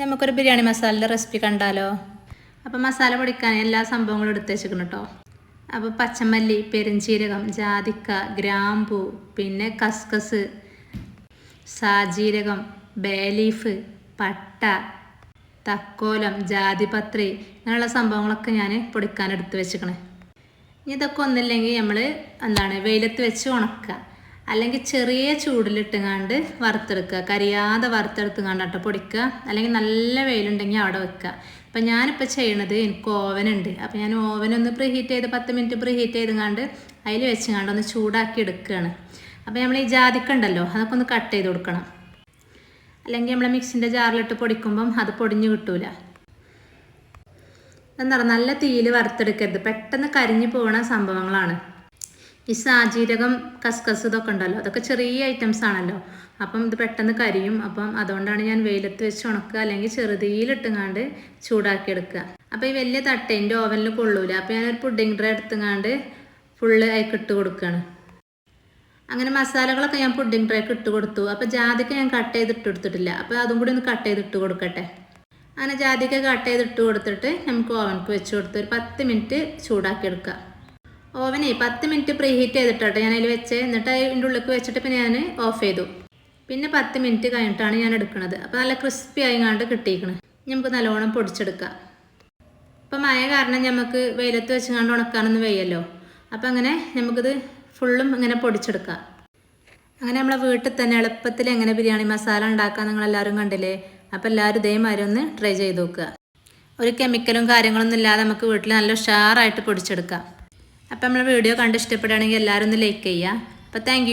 നമുക്കൊരു ബിരിയാണി മസാലയുടെ റെസിപ്പി കണ്ടാലോ? അപ്പോൾ മസാല പൊടിക്കാൻ എല്ലാ സംഭവങ്ങളും എടുത്ത് വെച്ചിരിക്കണം കേട്ടോ അപ്പോൾ പച്ചമല്ലി പെരുംജീരകം ജാതിക്ക ഗ്രാമ്പു പിന്നെ കസ്കസ് സാജീരകം ബേലീഫ് പട്ട തക്കോലം ജാതിപത്രി അങ്ങനെയുള്ള സംഭവങ്ങളൊക്കെ ഞാൻ പൊടിക്കാൻ എടുത്ത് വെച്ചിക്കണേ ഇനി ഇതൊക്കെ ഒന്നില്ലെങ്കിൽ നമ്മൾ എന്താണ് വെയിലത്ത് വെച്ച് ഉണക്കുക. അല്ലെങ്കിൽ ചെറിയ ചൂടിലിട്ടുങ്ങാണ്ട് വറുത്തെടുക്കുക. കരിയാതെ വറുത്തെടുത്തുങ്ങാണ്ട് കേട്ടോ പൊടിക്കുക. അല്ലെങ്കിൽ നല്ല വെയിലുണ്ടെങ്കിൽ അവിടെ വെക്കുക. അപ്പം ഞാനിപ്പോൾ ചെയ്യണത് എനിക്ക് ഓവനുണ്ട്. അപ്പോൾ ഞാൻ ഓവനൊന്ന് പ്രീ ഹീറ്റ് ചെയ്ത് പത്ത് മിനിറ്റ് പ്രീ ഹീറ്റ് ചെയ്തുങ്ങാണ്ട് അതിൽ വെച്ചുങ്ങാണ്ട് ഒന്ന് ചൂടാക്കി എടുക്കുകയാണ്. അപ്പോൾ നമ്മൾ ഈ ജാതിക്ക ഉണ്ടല്ലോ അതൊക്കെ ഒന്ന് കട്ട് ചെയ്ത് കൊടുക്കണം. അല്ലെങ്കിൽ നമ്മൾ മിക്സിന്റെ ജാറിലിട്ട് പൊടിക്കുമ്പം അത് പൊടിഞ്ഞു കിട്ടൂല. എന്താ പറയുക നല്ല തീയിൽ വറുത്തെടുക്കരുത്. പെട്ടെന്ന് കരിഞ്ഞു പോകുന്ന സംഭവങ്ങളാണ്. ഈ സാജീരകം കസ്കസ് ഇതൊക്കെ ഉണ്ടല്ലോ. അതൊക്കെ ചെറിയ ഐറ്റംസ് ആണല്ലോ. അപ്പം ഇത് പെട്ടെന്ന് കരിയും. അപ്പം അതുകൊണ്ടാണ് ഞാൻ വെയിലത്ത് വെച്ച് ഉണക്കുക അല്ലെങ്കിൽ ചെറുതീലിട്ടുങ്ങാണ്ട് ചൂടാക്കി എടുക്കുക. അപ്പോൾ ഈ വലിയ തട്ട എന്റെ ഓവനിൽ കൊള്ളൂല. അപ്പോൾ ഞാനൊരു പുഡിംഗ് ട്രേ എടുത്തുങ്ങാണ്ട് ഫുള്ള് അതിൽ ഇട്ട് കൊടുക്കുകയാണ് അങ്ങനെ മസാലകളൊക്കെ ഞാൻ പുഡിംഗ് ട്രേക്ക് ഇട്ട് കൊടുത്തു. അപ്പോൾ ജാതിക്ക ഞാൻ കട്ട് ചെയ്ത് ഇട്ട് കൊടുത്തിട്ടില്ല. അപ്പോൾ അതും കൂടി ഒന്ന് കട്ട് ചെയ്ത് ഇട്ട് കൊടുക്കട്ടെ. അങ്ങനെ ജാതിക്ക കട്ട് ചെയ്ത് ഇട്ട് കൊടുത്തിട്ട് നമുക്ക് ഓവൻക്ക് വെച്ച് കൊടുത്ത് ഒരു പത്ത് മിനിറ്റ് ചൂടാക്കി എടുക്കുക. ഓവനെ പത്ത് മിനിറ്റ് പ്രീ ഹീറ്റ് ചെയ്തിട്ടോ ഞാൻ അതിൽ വെച്ച്. എന്നിട്ട് അതിന്റെ ഉള്ളിലേക്ക് വെച്ചിട്ട് പിന്നെ ഞാൻ ഓഫ് ചെയ്തു. പിന്നെ പത്ത് മിനിറ്റ് കഴിഞ്ഞിട്ടാണ് ഞാൻ എടുക്കുന്നത് അപ്പോൾ നല്ല ക്രിസ്പി ആയിങ്ങാണ്ട് കിട്ടിയിരിക്കുന്നത് നമുക്ക് നല്ലോണം പൊടിച്ചെടുക്കാം. ഇപ്പം മഴ കാരണം നമുക്ക് വെയിലത്ത് വെച്ചുകൊണ്ട് ഉണക്കാനൊന്നും വയ്യല്ലോ. അപ്പം അങ്ങനെ നമുക്കിത് ഫുള്ളും ഇങ്ങനെ പൊടിച്ചെടുക്കാം. അങ്ങനെ നമ്മളെ വീട്ടിൽ തന്നെ എളുപ്പത്തിൽ എങ്ങനെ ബിരിയാണി മസാല ഉണ്ടാക്കാൻ നിങ്ങളെല്ലാവരും കണ്ടില്ലേ? അപ്പോൾ എല്ലാവരും ഇതേമാതിരി ഒന്ന് ട്രൈ ചെയ്ത് നോക്കുക. ഒരു കെമിക്കലും കാര്യങ്ങളൊന്നും ഇല്ലാതെ നമുക്ക് വീട്ടിൽ നല്ല ഉഷാറായിട്ട് പൊടിച്ചെടുക്കാം. അപ്പോൾ നമ്മളെ വീഡിയോ കണ്ട് ഇഷ്ടപ്പെടുകയാണെങ്കിൽ എല്ലാവരും ഒന്ന് ലൈക്ക് ചെയ്യുക. അപ്പോൾ താങ്ക്